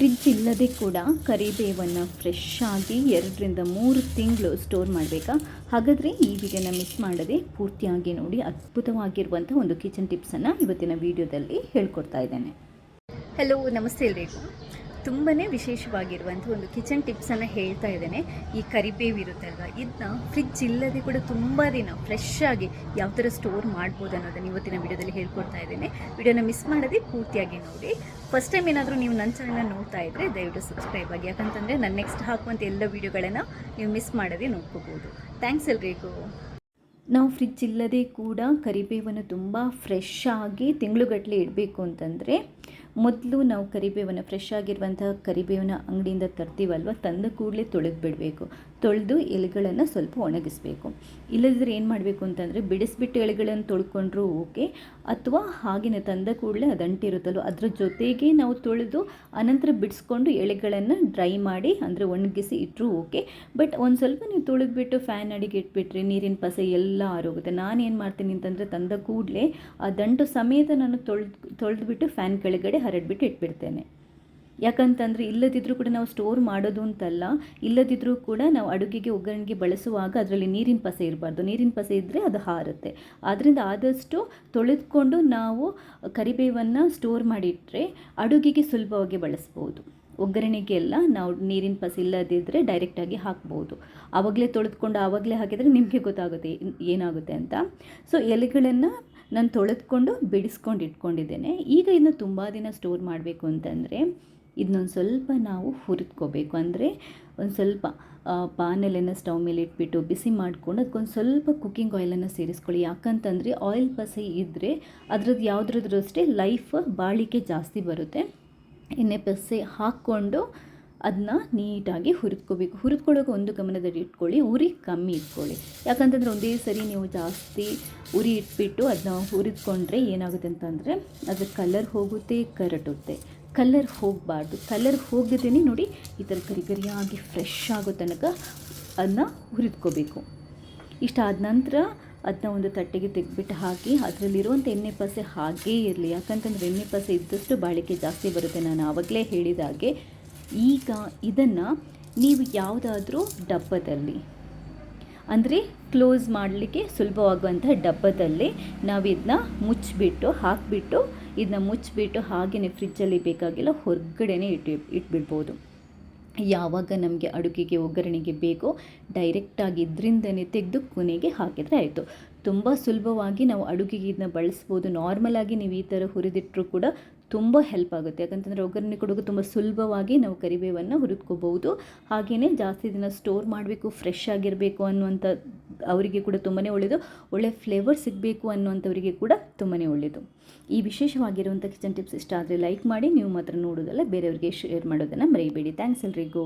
Fridge ಇಲ್ಲದೆ ಕೂಡ ಕರಿಬೇವನ್ನು fresh ಆಗಿ ಎರಡರಿಂದ ಮೂರು ತಿಂಗಳು ಸ್ಟೋರ್ ಮಾಡಬೇಕಾ? ಹಾಗಾದರೆ ಈ ವಿಡಿಯೋನ ಮಿಸ್ ಮಾಡದೆ ಪೂರ್ತಿಯಾಗಿ ನೋಡಿ ಅದ್ಭುತವಾಗಿರುವಂಥ ಒಂದು ಕಿಚನ್ ಟಿಪ್ಸನ್ನು ಇವತ್ತಿನ ವಿಡಿಯೋದಲ್ಲಿ ಹೇಳ್ಕೊಡ್ತಾ ಇದ್ದೇನೆ. ಹಲೋ ನಮಸ್ತೆ ಎಲ್ರಿಗೂ. ತುಂಬಾ ವಿಶೇಷವಾಗಿರುವಂಥ ಒಂದು ಕಿಚನ್ ಟಿಪ್ಸನ್ನು ಹೇಳ್ತಾ ಇದ್ದೇನೆ. ಈ ಕರಿಬೇವು ಇರುತ್ತಲ್ವ ಇದನ್ನ ಫ್ರಿಜ್ ಇಲ್ಲದೆ ಕೂಡ ತುಂಬ ದಿನ ಫ್ರೆಶ್ ಆಗಿ ಯಾವ ಥರ ಸ್ಟೋರ್ ಮಾಡ್ಬೋದು ಅನ್ನೋದನ್ನು ಇವತ್ತಿನ ವಿಡಿಯೋದಲ್ಲಿ ಹೇಳ್ಕೊಡ್ತಾ ಇದ್ದೇನೆ. ವಿಡಿಯೋನ ಮಿಸ್ ಮಾಡದೆ ಪೂರ್ತಿಯಾಗಿ ನೋಡಿ. ಫಸ್ಟ್ ಟೈಮ್ ಏನಾದರೂ ನೀವು ನನ್ನ ಚಾನಲ್ನ ನೋಡ್ತಾ ಇದ್ದರೆ ದಯವಿಟ್ಟು ಸಬ್ಸ್ಕ್ರೈಬ್ ಆಗಿ. ಯಾಕಂತಂದರೆ, ನಾನು ನೆಕ್ಸ್ಟ್ ಹಾಕುವಂಥ ಎಲ್ಲ ವೀಡಿಯೋಗಳನ್ನು ನೀವು ಮಿಸ್ ಮಾಡದೆ ನೋಡ್ಕೋಬೋದು. ಥ್ಯಾಂಕ್ಸ್ ಎಲ್ರಿಗೂ. ನಾವು ಫ್ರಿಜ್ ಇಲ್ಲದೆ ಕೂಡ ಕರಿಬೇವನ್ನು ತುಂಬ ಫ್ರೆಶ್ ಆಗಿ ತಿಂಗಳುಗಟ್ಟಲೆ ಇಡಬೇಕು ಅಂತಂದರೆ, ಮೊದಲು ನಾವು ಕರಿಬೇವನ್ನು ಫ್ರೆಶ್ ಆಗಿರುವಂತಹ ಕರಿಬೇವನ್ನ ಅಂಗಡಿಯಿಂದ ತರ್ತೀವಲ್ವ, ತಂದ ಕೂಡಲೇ ತೊಳೆದು ಬಿಡಬೇಕು ತೊಳೆದು ಎಲೆಗಳನ್ನು ಸ್ವಲ್ಪ ಒಣಗಿಸ್ಬೇಕು. ಇಲ್ಲದಿದ್ದರೆ ಏನು ಮಾಡಬೇಕು ಅಂತಂದರೆ ಬಿಡಿಸ್ಬಿಟ್ಟು ಎಲೆಗಳನ್ನು ತೊಳ್ಕೊಂಡ್ರೂ ಓಕೆ. ಅಥವಾ ಹಾಗೆಯೇ ತಂದ ಕೂಡಲೇ ಅದು ಅಂಟಿರುತ್ತಲ್ವ, ಅದರ ಜೊತೆಗೆ ನಾವು ತೊಳೆದು ಅನಂತರ ಬಿಡಿಸ್ಕೊಂಡು ಎಲೆಗಳನ್ನು ಡ್ರೈ ಮಾಡಿ ಅಂದರೆ ಒಣಗಿಸಿ ಇಟ್ಟರೂ ಓಕೆ. ಬಟ್ ಒಂದು ಸ್ವಲ್ಪ ನೀವು ತೊಳೆದ್ಬಿಟ್ಟು ಫ್ಯಾನ್ ಅಡಿಗೆ ಇಟ್ಬಿಟ್ರೆ ನೀರಿನ ಪಸೆ ಎಲ್ಲ ಆರೋಗುತ್ತೆ. ನಾನು ಏನು ಮಾಡ್ತೀನಿ ಅಂತಂದರೆ ತಂದ ಕೂಡಲೇ ಆ ದಂಟು ಸಮೇತ ನಾನು ತೊಳೆದು, ತೊಳೆದ್ಬಿಟ್ಟು ಫ್ಯಾನ್ ಕೆಳಗಡೆ ಹರಡ್ಬಿಟ್ಟು ಇಟ್ಬಿಡ್ತೇನೆ. ಯಾಕಂತಂದರೆ ಇಲ್ಲದಿದ್ದರೂ ಕೂಡ ನಾವು ಸ್ಟೋರ್ ಮಾಡೋದು ಅಂತಲ್ಲ ಇಲ್ಲದಿದ್ದರೂ ಕೂಡ ನಾವು ಅಡುಗೆಗೆ, ಒಗ್ಗರಣೆಗೆ ಬಳಸುವಾಗ ಅದರಲ್ಲಿ ನೀರಿನ ಪಸೆ ಇರಬಾರ್ದು. ನೀರಿನ ಪಸೆ ಇದ್ದರೆ ಅದು ಹಾರುತ್ತೆ. ಆದ್ದರಿಂದ ಆದಷ್ಟು ತೊಳೆದುಕೊಂಡು ನಾವು ಕರಿಬೇವನ್ನು ಸ್ಟೋರ್ ಮಾಡಿಟ್ಟರೆ ಅಡುಗೆಗೆ ಸುಲಭವಾಗಿ ಬಳಸ್ಬೋದು. ಒಗ್ಗರಣೆಗೆಲ್ಲ ನಾವು ನೀರಿನ ಪಸೆ ಇಲ್ಲದಿದ್ದರೆ ಡೈರೆಕ್ಟಾಗಿ ಹಾಕ್ಬೋದು. ಆವಾಗಲೇ ತೊಳೆದುಕೊಂಡು ಆವಾಗಲೇ ಹಾಕಿದರೆ ನಿಮಗೆ ಗೊತ್ತಾಗುತ್ತೆ ಏನಾಗುತ್ತೆ ಅಂತ. ಸೊ ಎಲೆಗಳನ್ನು ನಾನು ತೊಳೆದುಕೊಂಡು ಬಿಡಿಸ್ಕೊಂಡು ಇಟ್ಕೊಂಡಿದ್ದೇನೆ. ಈಗ ಇನ್ನು ತುಂಬ ದಿನ ಸ್ಟೋರ್ ಮಾಡಬೇಕು ಅಂತಂದರೆ ಇದನ್ನೊಂದು ಸ್ವಲ್ಪ ನಾವು ಹುರಿದ್ಕೋಬೇಕು. ಅಂದರೆ ಒಂದು ಸ್ವಲ್ಪ ಪಾನಲೆಯನ್ನು ಸ್ಟವ್ ಮೇಲೆ ಇಟ್ಬಿಟ್ಟು ಬಿಸಿ ಮಾಡಿಕೊಂಡು ಅದಕ್ಕೊಂದು ಸ್ವಲ್ಪ ಕುಕ್ಕಿಂಗ್ ಆಯಿಲನ್ನು ಸೇರಿಸ್ಕೊಳ್ಳಿ. ಯಾಕಂತಂದರೆ ಆಯಿಲ್ ಪಸೆ ಇದ್ದರೆ ಅದ್ರದ್ದು ಯಾವುದ್ರದ್ದು ಅಷ್ಟೇ ಲೈಫ್ ಬಾಳಿಕೆ ಜಾಸ್ತಿ ಬರುತ್ತೆ. ಎಣ್ಣೆ ಪಸೆ ಹಾಕ್ಕೊಂಡು ಅದನ್ನ ನೀಟಾಗಿ ಹುರಿದ್ಕೋಬೇಕು. ಹುರಿದ್ಕೊಳ್ಳೋಕೆ ಒಂದು ಗಮನದಲ್ಲಿ ಇಟ್ಕೊಳ್ಳಿ, ಉರಿ ಕಮ್ಮಿ ಇಟ್ಕೊಳ್ಳಿ. ಯಾಕಂತಂದರೆ ಒಂದೇ ಸರಿ ನೀವು ಜಾಸ್ತಿ ಉರಿ ಇಟ್ಬಿಟ್ಟು ಅದನ್ನ ಹುರಿದ್ಕೊಂಡ್ರೆ ಏನಾಗುತ್ತೆ ಅಂತಂದರೆ ಅದ್ರ ಕಲರ್ ಹೋಗುತ್ತೆ, ಕರಟುತ್ತೆ. ಕಲರ್ ಹೋಗಬಾರ್ದು. ಕಲರ್ ಹೋಗದೇ ನೋಡಿ ಈ ಥರ ಗರಿ ಗರಿಯಾಗಿ ಫ್ರೆಶ್ ಆಗೋ ತನಕ ಅದನ್ನ ಹುರಿದ್ಕೋಬೇಕು. ಇಷ್ಟಾದ ನಂತರ ಅದನ್ನ ಒಂದು ತಟ್ಟೆಗೆ ತೆಗೆದ್ಬಿಟ್ಟು ಹಾಕಿ ಅದರಲ್ಲಿರುವಂಥ ಎಣ್ಣೆ ಪಸೆ ಹಾಗೇ ಇರಲಿ. ಯಾಕಂತಂದರೆ ಎಣ್ಣೆ ಪಸೆ ಇದ್ದಷ್ಟು ಬಾಳಿಕೆ ಜಾಸ್ತಿ ಬರುತ್ತೆ. ನಾನು ಆವಾಗಲೇ ಹೇಳಿದಾಗೆ ಈಗ ಇದನ್ನು ನೀವು ಯಾವುದಾದ್ರೂ ಡಬ್ಬದಲ್ಲಿ ಅಂದರೆ ಕ್ಲೋಸ್ ಮಾಡಲಿಕ್ಕೆ ಸುಲಭವಾಗುವಂಥ ಡಬ್ಬದಲ್ಲಿ ನಾವು ಇದನ್ನ ಮುಚ್ಚಿಬಿಟ್ಟು, ಹಾಕಿಬಿಟ್ಟು ಇದನ್ನ ಮುಚ್ಚಿಬಿಟ್ಟು ಹಾಗೆಯೇ ಫ್ರಿಜ್ಜಲ್ಲಿ ಬೇಕಾಗಿಲ್ಲ ಹೊರಗಡೆನೇ ಇಟ್ಟು ಇಟ್ಬಿಡ್ಬೋದು. ಯಾವಾಗ ನಮಗೆ ಅಡುಗೆಗೆ, ಒಗ್ಗರಣೆಗೆ ಬೇಕೋ ಡೈರೆಕ್ಟಾಗಿ ಇದರಿಂದನೇ ತೆಗೆದು ಕೊನೆಗೆ ಹಾಕಿದರೆ ಆಯಿತು. ತುಂಬ ಸುಲಭವಾಗಿ ನಾವು ಅಡುಗೆಗೆ ಇದನ್ನ ಬಳಸ್ಬೋದು. ನಾರ್ಮಲಾಗಿ ನೀವು ಈ ಥರ ಹುರಿದಿಟ್ಟರೂ ಕೂಡ ತುಂಬ ಹೆಲ್ಪ್ ಆಗುತ್ತೆ. ಯಾಕಂತಂದರೆ ಒಗ್ಗರಣೆ ಕೊಡೋಕೆ ತುಂಬ ಸುಲಭವಾಗಿ ನಾವು ಕರಿಬೇವನ್ನು ಹುರಿದ್ಕೋಬಹುದು. ಹಾಗೆಯೇ ಜಾಸ್ತಿ ದಿನ ಸ್ಟೋರ್ ಮಾಡಬೇಕು ಫ್ರೆಶ್ ಆಗಿರಬೇಕು ಅನ್ನುವಂಥ ಅವರಿಗೆ ಕೂಡ ತುಂಬಾ ಒಳ್ಳೆಯದು ಒಳ್ಳೆ ಫ್ಲೇವರ್ ಸಿಗಬೇಕು ಅನ್ನುವಂಥವರಿಗೆ ಕೂಡ ತುಂಬಾ ಒಳ್ಳೆಯದು ಈ ವಿಶೇಷವಾಗಿರುವಂಥ ಕಿಚನ್ ಟಿಪ್ಸ್ ಇಷ್ಟ ಆದರೆ ಲೈಕ್ ಮಾಡಿ, ನೀವು ಮಾತ್ರ ನೋಡೋದಲ್ಲ, ಬೇರೆಯವರಿಗೆ ಶೇರ್ ಮಾಡೋದನ್ನು ಮರೆಯಬೇಡಿ ಥ್ಯಾಂಕ್ಸ್ ಎಲ್ರಿಗೂ.